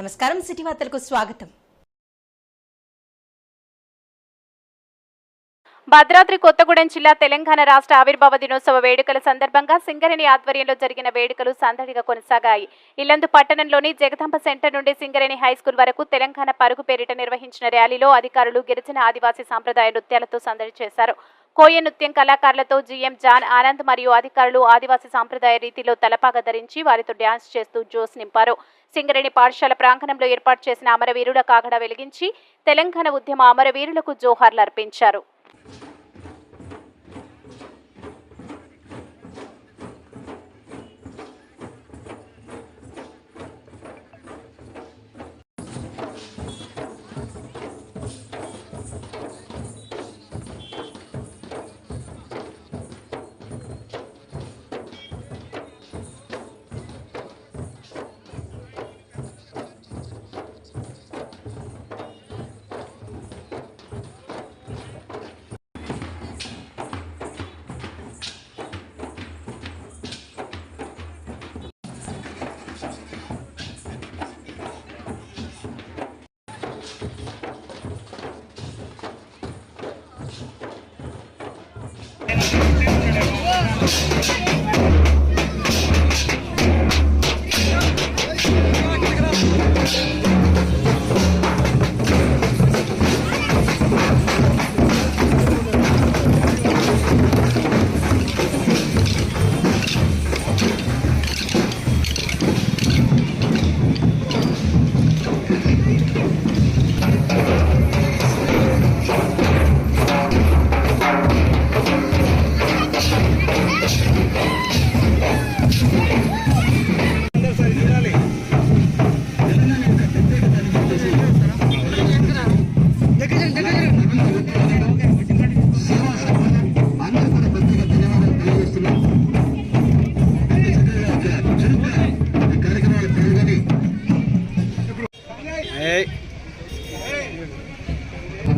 నమస్కారం సిటీ వార్తలకు స్వాగతం. భద్రాద్రి కొత్తగూడెం జిల్లా తెలంగాణ రాష్ట్ర ఆవిర్భావ దినోత్సవ వేడుకల సందర్భంగా సింగరేణి ఆధ్వర్యంలో జరిగిన వేడుకలు సందడిగా కొనసాగాయి. ఇల్లందు పట్టణంలోని జగదాంబ సెంటర్ నుండి సింగరేణి హైస్కూల్ వరకు తెలంగాణ పరుగు పేరిట నిర్వహించిన ర్యాలీలో అధికారులు గిరిజన ఆదివాసీ సాంప్రదాయ నృత్యాలతో సందడి చేశారు. కోయ నృత్యం కళాకారులతో జీఎం జాన్ ఆనంద్ మరియు అధికారులు ఆదివాసీ సాంప్రదాయ రీతిలో తలపాగ ధరించి వారితో డ్యాన్స్ చేస్తూ జోస్ నింపారు. సింగరేణి పాఠశాల ప్రాంగణంలో ఏర్పాటు చేసిన అమరవీరుల కాగడ వెలిగించి తెలంగాణ ఉద్యమ అమరవీరులకు జోహార్లు అర్పించారు.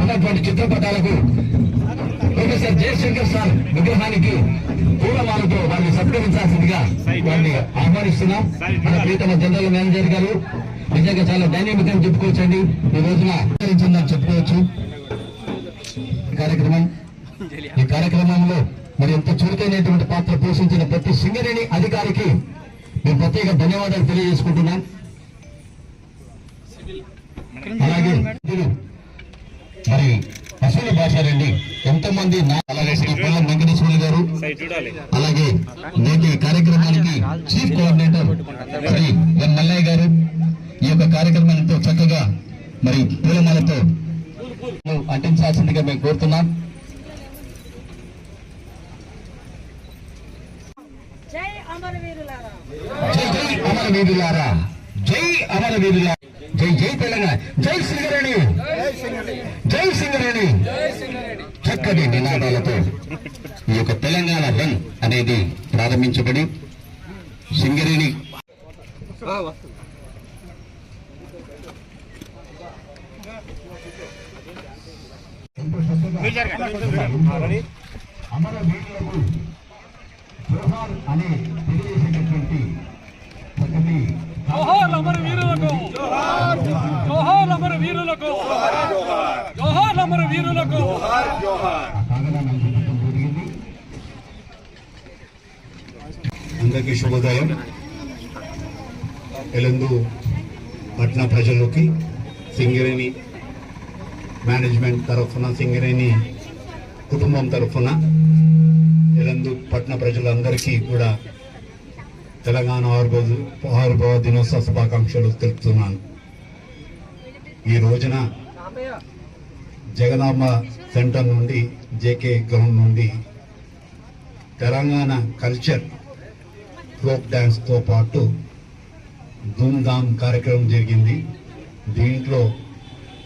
ఉన్నటువంటి చిత్రపటాలకు ప్రొఫెసర్ జయశంకర్ సార్ విగ్రహానికి పూలమాలతో వారిని సత్కరించాల్సిందిగా వారిని ఆహ్వానిస్తున్నాం. మన ప్రీతమ జనరల్ మేనేజర్ గారు నిజంగా చాలా డైనమిక్ అని చెప్పుకోవచ్చండి. ఈ రోజున చెప్పుకోవచ్చు. కార్యక్రమం ఈ కార్యక్రమంలో మరి ఎంత చురుకైనటువంటి పాత్ర పోషించిన ప్రతి సింగరేణి అధికారికి మేము ప్రత్యేక ధన్యవాదాలు తెలియజేసుకుంటున్నాం. అలాగే. మీరు మరి అసలు భాష రండి. ఎంతో మంది అలాగే శ్రీ పొల్లం వెంకటేశ్వర్లు గారు అలాగే నేటి కార్యక్రమానికి chief coordinator Shri N Mallaiah garu ఈ యొక్క కార్యక్రమాలతో చక్కగా మరి పూలమాలతో అంటించాల్సిందిగా మేము కోరుతున్నాం. జై జై అమరవీరులారా. జై అమరవీరులారా. జై జై తెలంగాణ. జై సింగరేణి. జై సింగరేణి. చక్కటి నినాదాలతో ఈ యొక్క తెలంగాణ రన్ అనేది ప్రారంభించబడి సింగరేణి. అమరవీరులకు జోహార్ అనే తెలియజేసేటటువంటి చక్కటి జోహార్ అమర వీరులకు జోహార్ అమర వీరులకు జోహార్ అమర వీరులకు కాగడాన్ని అందించడం జరిగింది అందరికీ శుభోదయం. ఎలందు పట్న ప్రజలకి సింగరేణి మేనేజ్మెంట్ తరఫున సింగరేణి కుటుంబం తరఫున ఎలందు పట్న ప్రజలందరికీ కూడా తెలంగాణ ఆవిర్భావ ఆవిర్భావ దినోత్సవ శుభాకాంక్షలు తెలుపుతున్నాను. ఈ రోజున జగదాంబ సెంటర్ నుండి జేకే గ్రౌండ్ నుండి తెలంగాణ కల్చర్ ఫోక్ డ్యాన్స్తో పాటు ధూమ్ధామ్ కార్యక్రమం జరిగింది. దీంట్లో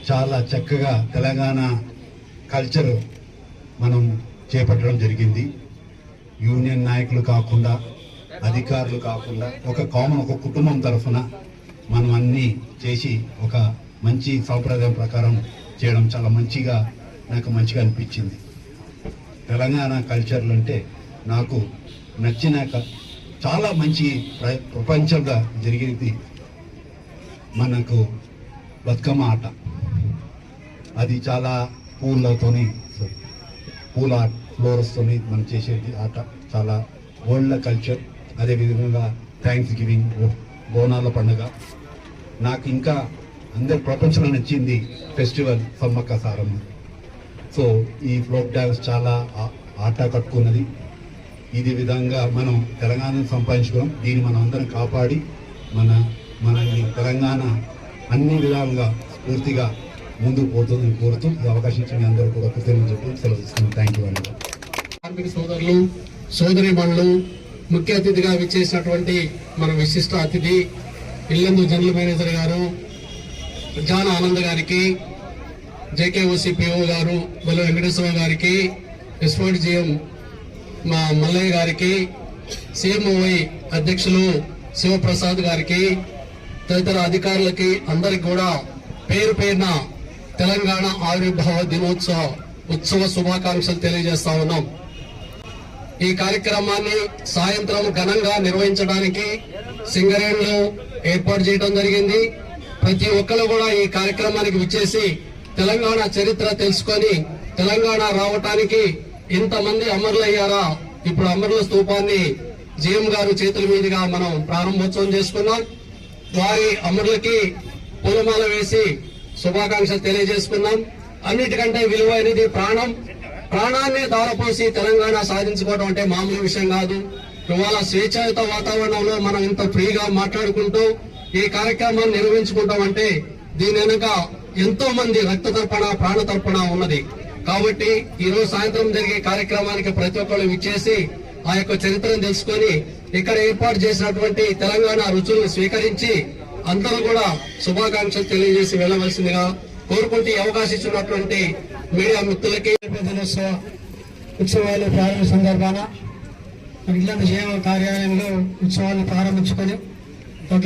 చాలా చక్కగా తెలంగాణ కల్చర్ మనం చేపట్టడం జరిగింది. యూనియన్ నాయకులు కాకుండా అధికారులు కాకుండా ఒక కామన్ ఒక కుటుంబం తరఫున మనం అన్నీ చేసి ఒక మంచి సాంప్రదాయం ప్రకారం చేయడం చాలా మంచిగా నాకు మంచిగా అనిపించింది. తెలంగాణ కల్చర్లు అంటే నాకు నచ్చినాక చాలా మంచి ప్ర- ప్రపంచంగా జరిగేది మనకు బతుకమ్మ ఆట. అది చాలా పూలతోని పూల ఫ్లోరస్తోని మనం చేసేది ఆట. చాలా ఓల్డ్ కల్చర్ అదేవిధంగా థ్యాంక్స్ గివింగ్ బోనాల పండుగ. నాకు ఇంకా అందరి ప్రపంచంలో నచ్చింది ఫెస్టివల్ సమ్మక్క సారమ్మ. సో ఈ ఫ్లోక్ డ్యాన్స్ చాలా ఆట కట్టుకున్నది. ఇది విధంగా మనం తెలంగాణను సంపాదించుకున్నాం. దీన్ని మనం అందరం కాపాడి మన మనల్ని తెలంగాణ అన్ని విధాలుగా స్ఫూర్తిగా ముందుకు పోతుందని కోరుతూ ఈ అవకాశం ఇచ్చిన అందరూ కూడా కృతజ్ఞతలు చెప్పి సెలవుస్తున్నాం థ్యాంక్ యూ అండి కార్మిక సోదరులు సోదరి ముఖ్య అతిథిగా విచ్చేసినటువంటి మన విశిష్ట అతిథి ఇల్లందు జనరల్ మేనేజర్ గారు జాన ఆనంద్ గారికి జేకేఓసి పిఓ గారు బల వెంకటేశ్వర గారికి ఎస్పోర్ట్ జిఎం మా మల్లయ్య గారికి సిఎంఓఐ అధ్యక్షులు శివప్రసాద్ గారికి తదితర అధికారులకి అందరికి కూడా పేరు పేరున తెలంగాణ ఆవిర్భావ దినోత్సవ ఉత్సవ శుభాకాంక్షలు తెలియజేస్తా ఉన్నాం. ఈ కార్యక్రమాన్ని సాయంత్రం ఘనంగా నిర్వహించడానికి సింగరేణిలో ఏర్పాటు చేయడం జరిగింది. ప్రతి ఒక్కరు కూడా ఈ కార్యక్రమానికి విచ్చేసి తెలంగాణ చరిత్ర తెలుసుకొని తెలంగాణ రావటానికి ఇంతమంది అమరులయ్యారా? ఇప్పుడు అమరుల స్థూపాన్ని జిఎం గారు చేతుల మీదుగా మనం ప్రారంభోత్సవం చేసుకున్నాం. వారి అమరులకి పూలమాల వేసి శుభాకాంక్షలు తెలియజేసుకున్నాం. అన్నిటికంటే విలువైనది ప్రాణం. ప్రాణాన్ని దారపోసి తెలంగాణ సాధించుకోవడం అంటే మామూలు విషయం కాదు. ఇవాళ స్వేచ్ఛాయుత వాతావరణంలో మనం ఇంత ఫ్రీగా మాట్లాడుకుంటూ ఈ కార్యక్రమాన్ని నిర్వహించుకుంటాం అంటే దీని వెనుక ఎంతో మంది రక్త తర్పణ ప్రాణ తర్పణ ఉన్నది. కాబట్టి ఈ రోజు సాయంత్రం జరిగే కార్యక్రమానికి ప్రతి ఒక్కరు విచ్చేసి ఆ యొక్క చరిత్రను తెలుసుకొని ఇక్కడ ఏర్పాటు చేసినటువంటి తెలంగాణ రుచులను స్వీకరించి అందరూ కూడా శుభాకాంక్షలు తెలియజేసి వెళ్ళవలసిందిగా కోరుకుంటూ అవకాశం ఇచ్చినటువంటి మీడియా మిత్రులకి ఉత్సవాలు ప్రారంభ సందర్భాన మరి ఇల్లందు జీవ కార్యాలయంలో ఉత్సవాలు ప్రారంభించుకొని ఒక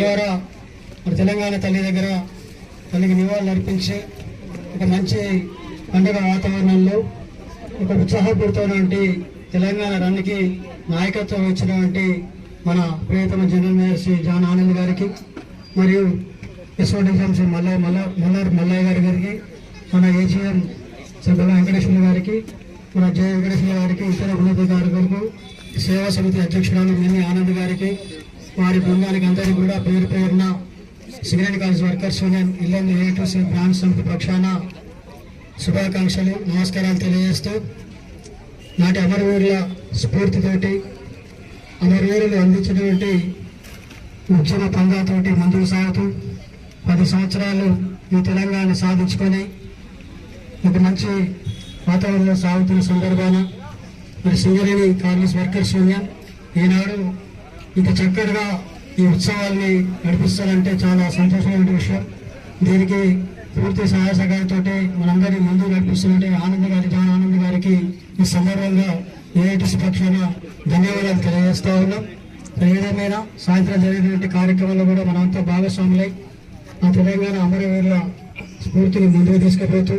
తెలంగాణ తల్లి దగ్గర తనకి నివాళులు అర్పించి ఒక మంచి పండుగ వాతావరణంలో ఒక ఉత్సాహపడుతున్నటువంటి తెలంగాణ రన్కి నాయకత్వం ఇచ్చినటువంటి మన ప్రియతమ general mayor Shri John Anand గారికి మరియు ఎస్ఓడిఎం శ్రీ మల్ల మల్ల మల్లార్ మల్లయ్య గారి గారికి మన ఏజీఎం శ్రీ బల్ల వెంకటేశ్వర గారికి మన జయ వెంకటేశ్వర గారికి ఇతర ఉన్నతాధికారులకు సేవా సమితి అధ్యక్షురాలు మిన్ని ఆనంద్ గారికి వారి బృందానికి అందరికీ కూడా పేరు పేరున Singareni college workers union Yellandu ATC branch సమితి పక్షాన శుభాకాంక్షలు నమస్కారాలు తెలియజేస్తూ నాటి అమరవీరుల స్ఫూర్తితోటి అమరవీరులు అందించినటువంటి ఉద్యమ పంగాతోటి ముందుకు సాగుతూ పది సంవత్సరాలు ఈ తెలంగాణ సాధించుకొని ఒక మంచి వాతావరణంలో సాగుతున్న సందర్భాన మరి సింగరేణి కాంగ్రెస్ వర్కర్స్ యూనియన్ ఈనాడు ఇంత చక్కగా ఈ ఉత్సవాన్ని నడిపిస్తారంటే చాలా సంతోషమైన విషయం. దీనికి పూర్తి సహాయ సహకారంతో మనందరినీ ముందుకు నడిపిస్తున్నట్టు ఆనంద్ గారి జాన్ ఆనంద్ గారికి ఈ సందర్భంగా ఏఐటీసీ పక్షాన ధన్యవాదాలు తెలియజేస్తా ఉన్నాం. ఏదేమైనా సాయంత్రం జరిగినటువంటి కార్యక్రమంలో కూడా మనంతా భాగస్వాములై ఆ తెలంగాణ అమరవీరుల స్ఫూర్తిని ముందుకు తీసుకుపోతూ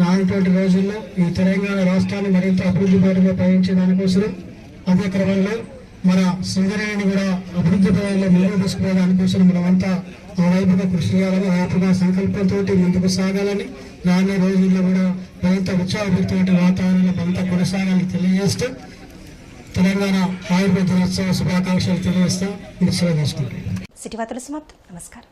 రానటువంటి రోజుల్లో ఈ తెలంగాణ రాష్ట్రాన్ని మరింత అభివృద్ధి బాటలో పయనించే దానికోసం అదే క్రమంలో మన సింగరేణిని కూడా అభివృద్ధి పదంలో ముందుకు తీసుకునే దానికోసం మనమంతా ఆ వైపుగా కృషి చేయాలని ఆ వైపుగా సంకల్పంతో ముందుకు సాగాలని రానున్న రోజుల్లో కూడా మరింత ఉత్సాహపడుతున్న వాతావరణంలో మరింత కొనసాగాలని తెలియజేస్తూ తెలంగాణ ఆయుర్వేద దినోత్సవ శుభాకాంక్షలు తెలియజేస్తూ ఇది సిటీ వార్తలు సమాప్తం. నమస్కారం.